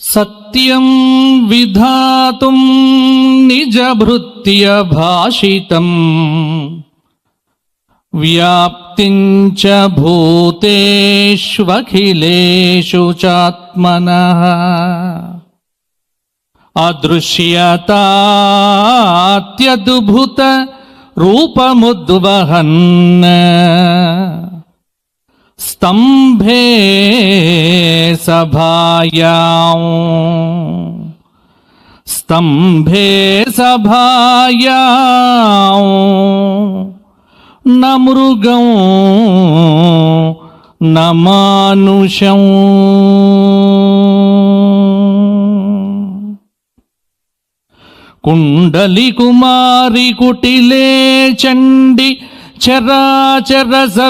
సత్యం విధాతుం నిజభృత్యభాషితం వ్యాప్తించ భూతేష్వఖిలేషు చాత్మన. అదృశ్యతాద్భుత రూపముద్వహన్. స్తంభే सभायाम् स्तम्भे सभायाम् न मृगं न मानुषम् कुण्डलिकुमारि कुटिले चण्डि चराचरसवित्रि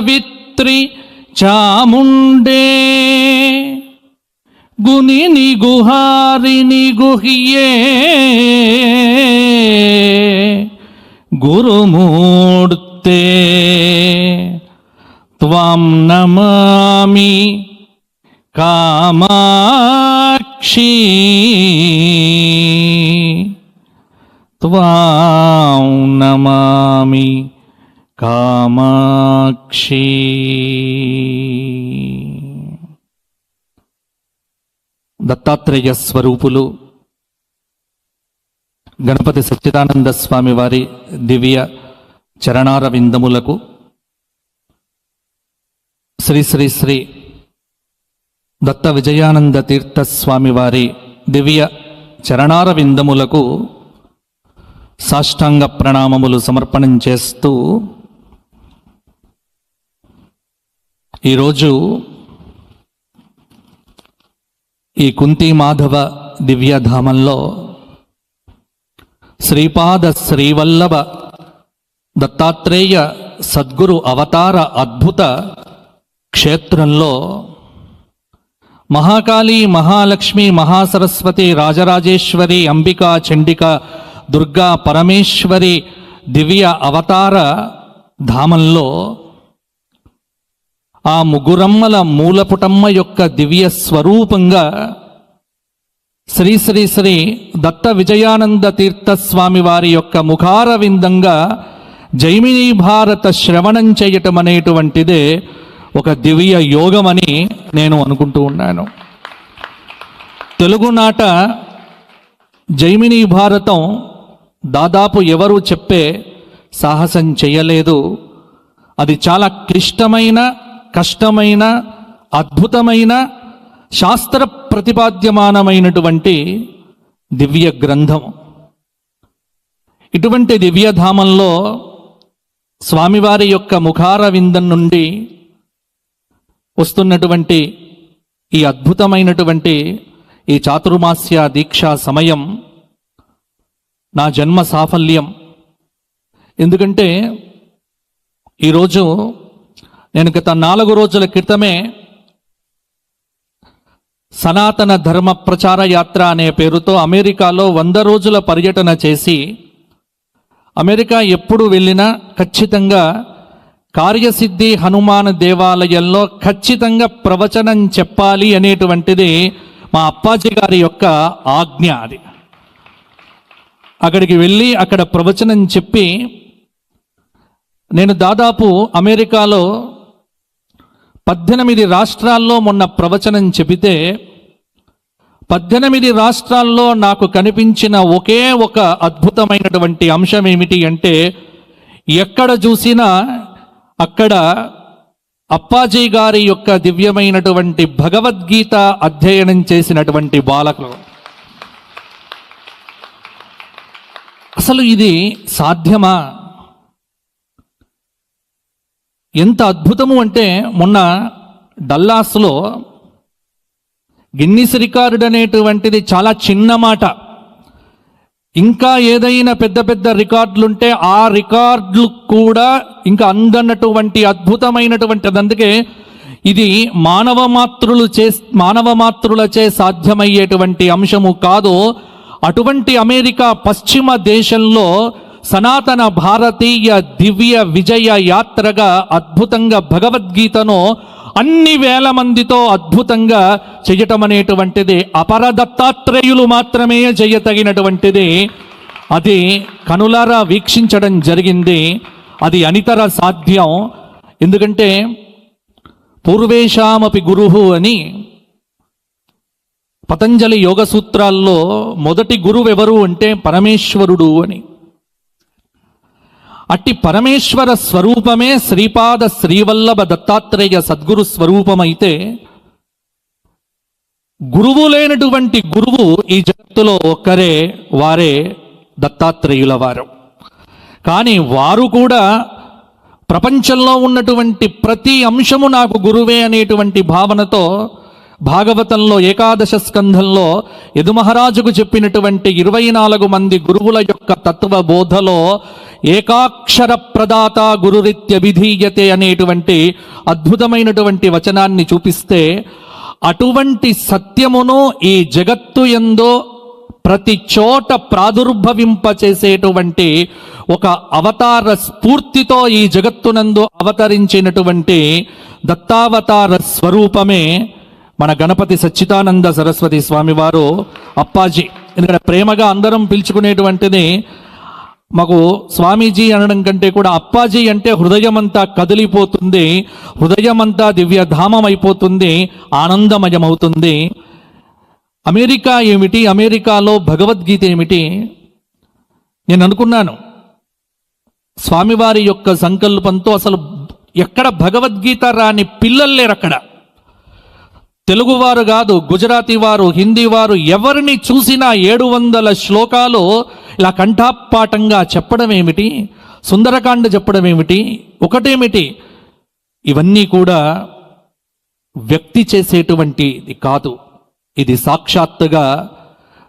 चामुण्डे গুণিনি গুহারিনি গুহিয়ে গুরুমূর্তে ত্বাম নমামি কামাক্ষি। ত্বাম নমামি কামাক্ষী। దత్తాత్రేయ స్వరూపులు గణపతి సచ్చిదానంద స్వామి వారి దివ్య చరణార విందములకు శ్రీ శ్రీ శ్రీ దత్త విజయానంద తీర్థ స్వామి వారి దివ్య చరణార విందములకు సాష్టాంగ ప్రణామములు సమర్పణం చేస్తూ ఈరోజు ఈ కుంతి మాధవ దివ్యధామంలో శ్రీపాద శ్రీవల్లభ దత్తాత్రేయ సద్గురు అవతార అద్భుత క్షేత్రంలో మహాకాళి మహాలక్ష్మి మహాసరస్వతి రాజరాజేశ్వరి అంబికా చండిక దుర్గా పరమేశ్వరి దివ్య అవతార ధామంలో ఆ ముగురమ్మల మూలపుటమ్మ యొక్క దివ్య స్వరూపంగా శ్రీ శ్రీ శ్రీ దత్త విజయానంద తీర్థస్వామి వారి యొక్క ముఖార విందంగా జైమినీ భారత శ్రవణం చేయటం అనేటువంటిదే ఒక దివ్య యోగమని నేను అనుకుంటూ ఉన్నాను. తెలుగునాట జైమినీ భారతం దాదాపు ఎవరు చెప్పే సాహసం చేయలేదు. అది చాలా క్లిష్టమైన కష్టమైన అద్భుతమైన శాస్త్ర ప్రతిపాద్యమానమైనటువంటి దివ్య గ్రంథం. ఇటువంటి దివ్యధామంలో స్వామివారి యొక్క ముఖార విందం నుండి వస్తున్నటువంటి ఈ అద్భుతమైనటువంటి ఈ చాతుర్మాస్య దీక్షా సమయం నా జన్మ సాఫల్యం. ఎందుకంటే ఈరోజు నేను గత నాలుగు రోజుల క్రితమే సనాతన ధర్మ ప్రచార యాత్ర అనే పేరుతో అమెరికాలో వంద రోజుల పర్యటన చేసి అమెరికా ఎప్పుడు వెళ్ళినా ఖచ్చితంగా కార్యసిద్ధి హనుమాన్ దేవాలయంలో ఖచ్చితంగా ప్రవచనం చెప్పాలి అనేటువంటిది మా అప్పాజీ గారి యొక్క ఆజ్ఞ అది. అక్కడికి వెళ్ళి అక్కడ ప్రవచనం చెప్పి నేను దాదాపు అమెరికాలో పద్దెనిమిది రాష్ట్రాల్లో మొన్న ప్రవచనం చెబితే పద్దెనిమిది రాష్ట్రాల్లో నాకు కనిపించిన ఒకే ఒక అద్భుతమైనటువంటి అంశం ఏమిటి అంటే ఎక్కడ చూసినా అక్కడ అప్పాజీ గారి యొక్క దివ్యమైనటువంటి భగవద్గీత అధ్యయనం చేసినటువంటి బాలకులు. అసలు ఇది సాధ్యమా? ఎంత అద్భుతము అంటే మొన్న డల్లాస్లో గిన్నిస్ రికార్డ్ అనేటువంటిది చాలా చిన్న మాట. ఇంకా ఏదైనా పెద్ద పెద్ద రికార్డులుంటే ఆ రికార్డులు కూడా ఇంకా అందనటువంటి అద్భుతమైనటువంటి అందుకే ఇది మానవ మాతృలు చే మానవ మాతృలచే సాధ్యమయ్యేటువంటి అంశము కాదు. అటువంటి అమెరికా పశ్చిమ దేశంలో సనాతన భారతీయ దివ్య విజయ యాత్రగా అద్భుతంగా భగవద్గీతను అన్ని వేల మందితో అద్భుతంగా చేయటం అనేటువంటిది అపరదత్తాత్రేయులు మాత్రమే చేయతగినటువంటిది అది కనులారా వీక్షించడం జరిగింది. అది అనితర సాధ్యం. ఎందుకంటే పూర్వేషామపి గురువు అని పతంజలి యోగ సూత్రాల్లో మొదటి గురువు ఎవరు అంటే పరమేశ్వరుడు అని. అట్టి పరమేశ్వర స్వరూపమే శ్రీపాద శ్రీవల్లభ దత్తాత్రేయ సద్గురు స్వరూపమైతే గురువు లేనటువంటి గురువు ఈ జగత్తులో ఒక్కరే వారే దత్తాత్రేయుల వారు. కానీ వారు కూడా ప్రపంచంలో ఉన్నటువంటి ప్రతి అంశము నాకు గురువే అనేటువంటి భావనతో భాగవతంలో ఏకాదశ స్కంధంలో యదుమహారాజుకు చెప్పినటువంటి ఇరవై నాలుగు మంది గురువుల యొక్క తత్వ బోధలో ఏకాక్షర ప్రదాత గురురిత్యభిధీయతే అనేటువంటి అద్భుతమైనటువంటి వచనాన్ని చూపిస్తే అటువంటి సత్యమును ఈ జగత్తు ఎందో ప్రతి చోట ప్రాదుర్భవింపచేసేటువంటి ఒక అవతార స్ఫూర్తితో ఈ జగత్తునందు అవతరించినటువంటి దత్తావతార స్వరూపమే మన గణపతి సచ్చిదానంద సరస్వతి స్వామివారు. అప్పాజీ ఎందుకంటే ప్రేమగా అందరం పిలుచుకునేటువంటిది మాకు స్వామీజీ అనడం కంటే కూడా అప్పాజీ అంటే హృదయమంతా కదిలిపోతుంది హృదయమంతా దివ్యధామం అయిపోతుంది ఆనందమయమవుతుంది. అమెరికా ఏమిటి? అమెరికాలో భగవద్గీత ఏమిటి? నేను అనుకున్నాను. స్వామివారి యొక్క సంకల్పంతో అసలు ఎక్కడ భగవద్గీత రాని పిల్లలు లేరు అక్కడ తెలుగువారు కాదు గుజరాతీ వారు హిందీ వారు ఎవరిని చూసినా ఏడు వందల శ్లోకాలు ఇలా కంఠాపాఠంగా చెప్పడం ఏమిటి? సుందరకాండ చెప్పడం ఏమిటి? ఒకటేమిటి? ఇవన్నీ కూడా వ్యక్తి చేసేటువంటిది కాదు. ఇది సాక్షాత్తుగా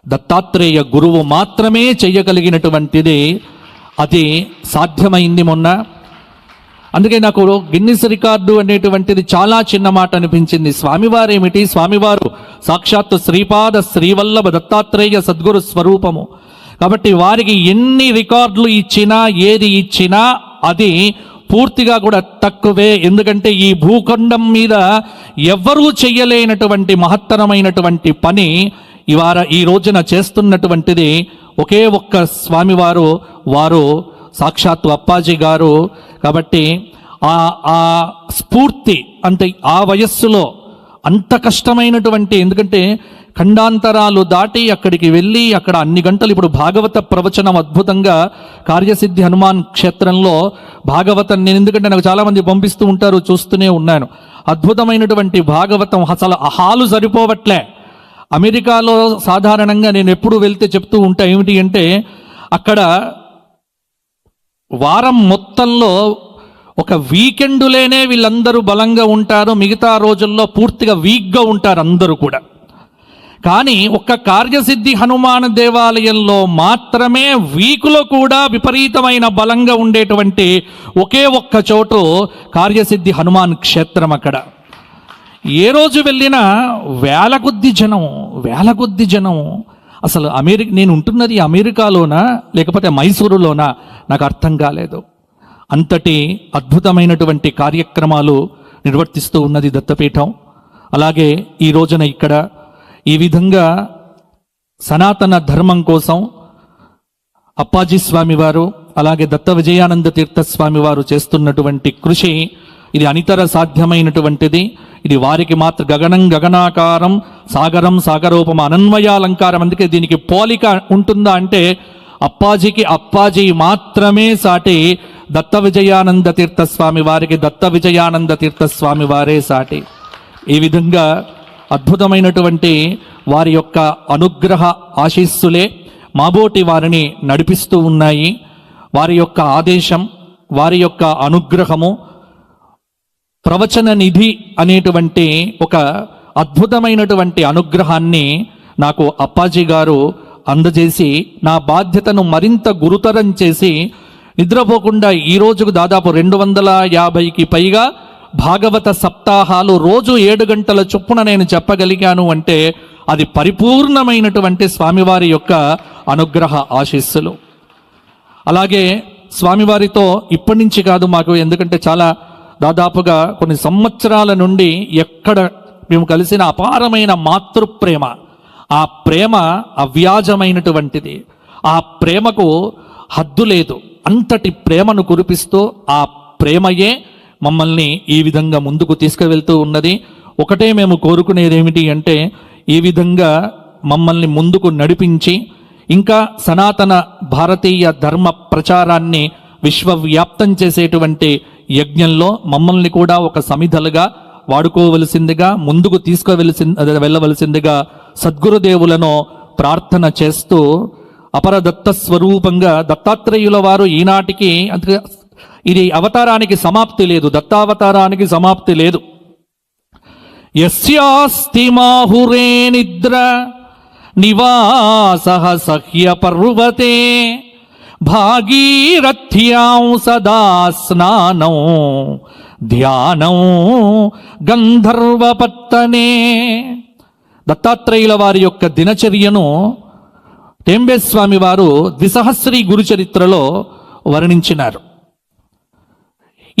దత్తాత్రేయ గురువు మాత్రమే చేయగలిగినటువంటిది. అది సాధ్యమైంది మొన్న. అందుకే నాకు గిన్నిస్ రికార్డు అనేటువంటిది చాలా చిన్న మాట అనిపించింది. స్వామివారు ఏమిటి స్వామివారు సాక్షాత్తు శ్రీపాద శ్రీవల్లభ దత్తాత్రేయ సద్గురు స్వరూపము. కాబట్టి వారికి ఎన్ని రికార్డులు ఇచ్చినా ఏది ఇచ్చినా అది పూర్తిగా కూడా తక్కువే. ఎందుకంటే ఈ భూఖండం మీద ఎవ్వరూ చెయ్యలేనటువంటి మహత్తరమైనటువంటి పని ఇవార ఈ రోజున చేస్తున్నటువంటిది ఒకే ఒక్క స్వామివారు వారు సాక్షాత్తు అప్పాజీ గారు కాబట్టి ఆ ఆ స్ఫూర్తి అంటే ఆ వయస్సులో అంత కష్టమైనటువంటి ఎందుకంటే ఖండాంతరాలు దాటి అక్కడికి వెళ్ళి అక్కడ అన్ని గంటలు ఇప్పుడు భాగవత ప్రవచనం అద్భుతంగా కార్యసిద్ధి హనుమాన్ క్షేత్రంలో భాగవతం నేను ఎందుకంటే నాకు చాలామంది పంపిస్తూ ఉంటారు చూస్తూనే ఉన్నాను. అద్భుతమైనటువంటి భాగవతం అసలు హాలు సరిపోవట్లే. అమెరికాలో సాధారణంగా నేను ఎప్పుడు వెళ్తే చెప్తూ ఉంటా ఏమిటి అంటే అక్కడ వారం మొత్తంలో ఒక వీకెండులేనే వీళ్ళందరూ బలంగా ఉంటారు. మిగతా రోజుల్లో పూర్తిగా వీక్గా ఉంటారు అందరూ కూడా. కానీ ఒక్క కార్యసిద్ధి హనుమాన్ దేవాలయంలో మాత్రమే వీకులో కూడా విపరీతమైన బలంగా ఉండేటువంటి ఒకే ఒక్క చోటు కార్యసిద్ధి హనుమాన్ క్షేత్రం అక్కడ. ఏ రోజు వెళ్ళినా వేల కొద్ది జనం వేల కొద్ది జనం అసలు అమెరికా నేను ఉంటున్నది అమెరికాలోనా లేకపోతే మైసూరులోనా? నాకు అర్థం కాలేదు. అంతటి అద్భుతమైనటువంటి కార్యక్రమాలు నిర్వర్తిస్తూ ఉన్నది దత్తపీఠం. అలాగే ఈ రోజున ఇక్కడ ఈ విధంగా సనాతన ధర్మం కోసం అప్పాజీ స్వామివారు అలాగే దత్త విజయానంద తీర్థ స్వామివారు చేస్తున్నటువంటి కృషి ఇది అనితర సాధ్యమైనటువంటిది. ఇది వారికి మాత్ర గగనం గగనాకారం సాగరం సాగరోపమ అనన్వయాలంకారం అందుకే దీనికి పోలిక ఉంటుందా అంటే అప్పాజీకి అప్పాజీ మాత్రమే సాటి దత్త విజయానంద తీర్థస్వామి వారికి దత్త విజయానంద తీర్థస్వామి వారే సాటి. ఈ విధంగా అద్భుతమైనటువంటి వారి యొక్క అనుగ్రహ ఆశీస్సులే మాబోటి వారిని నడిపిస్తూ ఉన్నాయి. వారి యొక్క ఆదేశం వారి యొక్క అనుగ్రహము ప్రవచన నిధి అనేటువంటి ఒక అద్భుతమైనటువంటి అనుగ్రహాన్ని నాకు అప్పాజీ గారు అందజేసి నా బాధ్యతను మరింత గురుతరం చేసి నిద్రపోకుండా ఈ రోజుకు దాదాపు రెండు వందల యాభైకి పైగా భాగవత సప్తాహాలు రోజు ఏడు గంటల చొప్పున నేను చెప్పగలిగాను అంటే అది పరిపూర్ణమైనటువంటి స్వామివారి యొక్క అనుగ్రహ ఆశీస్సులు. అలాగే స్వామివారితో ఇప్పటి నుంచి కాదు మాకు ఎందుకంటే చాలా దాదాపుగా కొన్ని సంవత్సరాల నుండి ఎక్కడ మేము కలిసిన అపారమైన మాతృప్రేమ ఆ ప్రేమ అవ్యాజమైనటువంటిది. ఆ ప్రేమకు హద్దు లేదు. అంతటి ప్రేమను కురిపిస్తూ ఆ ప్రేమయే మమ్మల్ని ఈ విధంగా ముందుకు తీసుకువెళ్తూ ఉన్నది. ఒకటే మేము కోరుకునేది ఏమిటి అంటే ఈ విధంగా మమ్మల్ని ముందుకు నడిపించి ఇంకా సనాతన భారతీయ ధర్మ ప్రచారాన్ని విశ్వవ్యాప్తం చేసేటువంటి యజ్ఞంలో మమ్మల్ని కూడా ఒక సమిధలుగా వాడుకోవలసిందిగా ముందుకు తీసుకువెలసి వెళ్ళవలసిందిగా సద్గురుదేవులను ప్రార్థన చేస్తూ అపరదత్త స్వరూపంగా దత్తాత్రేయుల వారు ఈనాటికి ఇది అవతారానికి సమాప్తి లేదు దత్తావతారానికి సమాప్తి లేదు. యస్యాస్తి మాహురే నిద్ర నివాస సహ్య పర్వతే భాగీరథ్యాం సదా స్నానం ధ్యానం గంధర్వపత్తనే దత్తాత్రేయుల వారి యొక్క దినచర్యను టెంబేస్వామి వారు ద్విసహస్రీ గురుచరిత్రలో వర్ణించినారు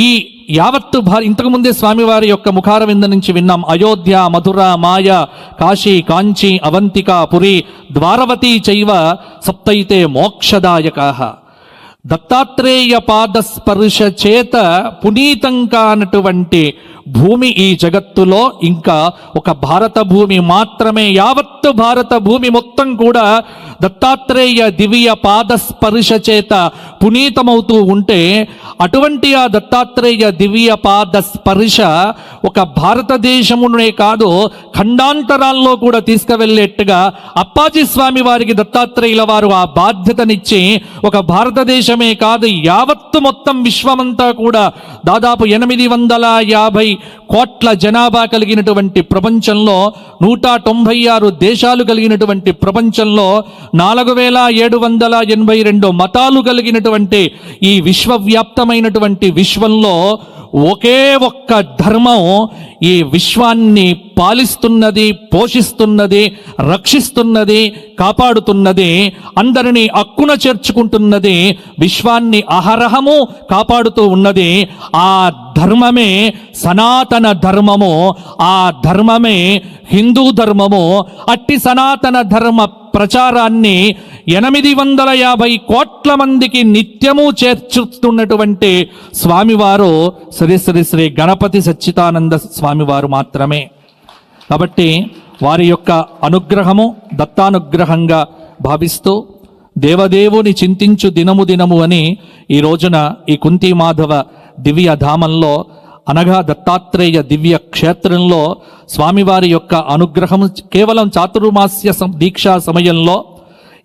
ఈ యావత్తు భార ఇంతకుముందే స్వామివారి యొక్క ముఖార వింద నుంచి విన్నాం. అయోధ్య మధుర మాయ కాశీ కాంచి అవంతిక పురి ద్వారవతి చైవ సప్తైతే మోక్షదాయకా. దత్తాత్రేయ పాదస్పర్శ చేత పునీతం కానటువంటి భూమి ఈ జగత్తులో ఇంకా ఒక భారత భూమి మాత్రమే యావత్తు భారత భూమి మొత్తం కూడా దత్తాత్రేయ దివ్య పాదస్పర్శ చేత పునీతమవుతూ ఉంటే అటువంటి ఆ దత్తాత్రేయ దివ్య పాద స్పర్శ ఒక భారతదేశమునే కాదు ఖండాంతరాల్లో కూడా తీసుకువెళ్ళేట్టుగా అప్పాజీ స్వామి వారికి దత్తాత్రేయుల వారు ఆ బాధ్యతనిచ్చి ఒక భారతదేశమే కాదు యావత్తు మొత్తం విశ్వమంతా కూడా దాదాపు ఎనిమిది వందల యాభై కోట్ల జనాభా కలిగినటువంటి ప్రపంచంలో నూట తొంభై ఆరు దేశాలు కలిగినటువంటి ప్రపంచంలో నాలుగు వేల ఏడు వందల ఎనభై రెండు మతాలు కలిగినటువంటి ఈ విశ్వవ్యాప్తమైనటువంటి విశ్వంలో ఒకే ఒక్క ధర్మం ఈ విశ్వాన్ని పాలిస్తున్నది పోషిస్తున్నది రక్షిస్తున్నది కాపాడుతున్నది అందరినీ అక్కున చేర్చుకుంటున్నది విశ్వాన్ని అహరహము కాపాడుతూ ఉన్నది. ఆ ధర్మమే సనాతన ధర్మము. ఆ ధర్మమే హిందూ ధర్మము. అట్టి సనాతన ధర్మ ప్రచారాన్ని ఎనిమిది వందల యాభై కోట్ల మందికి నిత్యము చేర్చుతున్నటువంటి స్వామివారు శ్రీ శ్రీ శ్రీ గణపతి సచ్చితానంద స్వామివారు మాత్రమే. కాబట్టి వారి యొక్క అనుగ్రహము దత్తానుగ్రహంగా భావిస్తూ దేవదేవుని చింతించు దినము దినము అని ఈ రోజున ఈ కుంతి మాధవ దివ్య ధామంలో అనగా దత్తాత్రేయ దివ్య క్షేత్రంలో స్వామివారి యొక్క అనుగ్రహము కేవలం చాతుర్మాస్య సం- దీక్షా సమయంలో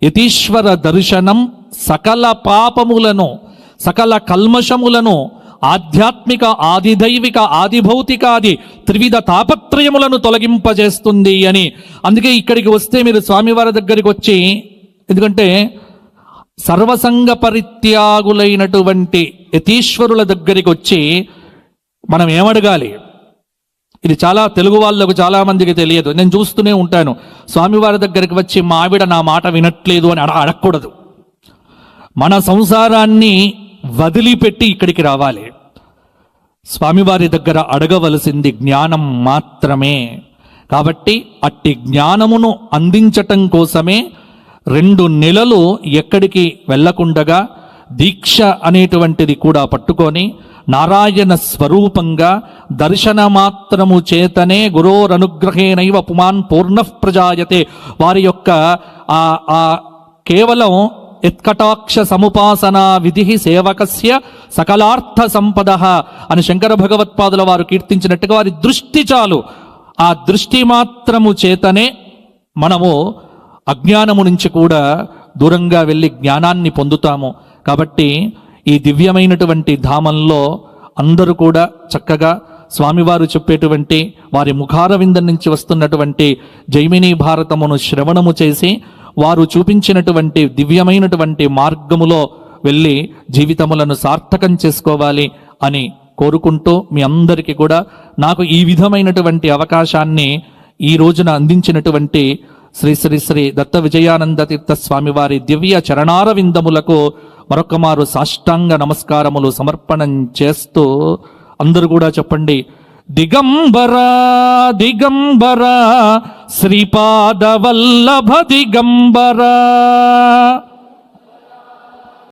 యతీశ్వర దర్శనం సకల పాపములను సకల కల్మషములను ఆధ్యాత్మిక ఆదిదైవిక ఆదిభౌతికాది త్రివిధ తాపత్రయములను తొలగింపజేస్తుంది అని. అందుకే ఇక్కడికి వస్తే మీరు స్వామివారి దగ్గరికి వచ్చి ఎందుకంటే సర్వసంగ పరిత్యాగులైనటువంటి యతీశ్వరుల దగ్గరికి వచ్చి మనం ఏమడగాలి? ఇది చాలా తెలుగు వాళ్ళకు చాలా మందికి తెలియదు. నేను చూస్తూనే ఉంటాను. స్వామివారి దగ్గరికి వచ్చి మా ఆవిడ నా మాట వినట్లేదు అని అడ అడగకూడదు. మన సంసారాన్ని వదిలిపెట్టి ఇక్కడికి రావాలి. స్వామివారి దగ్గర అడగవలసింది జ్ఞానం మాత్రమే. కాబట్టి అట్టి జ్ఞానమును అందించటం కోసమే రెండు నెలలు ఎక్కడికి వెళ్ళకుండగా దీక్ష అనేటువంటిది కూడా పట్టుకొని నారాయణ స్వరూపంగా దర్శనమాత్రము చేతనే గురోరనుగ్రహేణైవ పుమాన్ పూర్ణ ప్రజాయతే. వారి యొక్క ఆ ఆ కేవలం యత్కటాక్ష సముపాసనా విధి సేవకస్య సకలార్థ సంపద అని శంకర భగవత్పాదుల వారు కీర్తించినట్టుగా వారి దృష్టి చాలు. ఆ దృష్టి మాత్రము చేతనే మనము అజ్ఞానము నుంచి కూడా దూరంగా వెళ్ళి జ్ఞానాన్ని పొందుతాము. కాబట్టి ఈ దివ్యమైనటువంటి ధామంలో అందరూ కూడా చక్కగా స్వామివారు చెప్పేటువంటి వారి ముఖారవిందం నుంచి వస్తున్నటువంటి జైమిని భారతమును శ్రవణము చేసి వారు చూపించినటువంటి దివ్యమైనటువంటి మార్గములో వెళ్ళి జీవితములను సార్థకం చేసుకోవాలి అని కోరుకుంటూ మీ అందరికీ కూడా నాకు ఈ విధమైనటువంటి అవకాశాన్ని ఈ రోజున అందించినటువంటి శ్రీ శ్రీ శ్రీ దత్త విజయానంద తీర్థ స్వామివారి దివ్య చరణార విందములకు మరొక మారు సాష్టాంగ నమస్కారములు సమర్పణం చేస్తూ అందరూ కూడా చెప్పండి. దిగంబర దిగంబర శ్రీపాద వల్లభ దిగంబరా.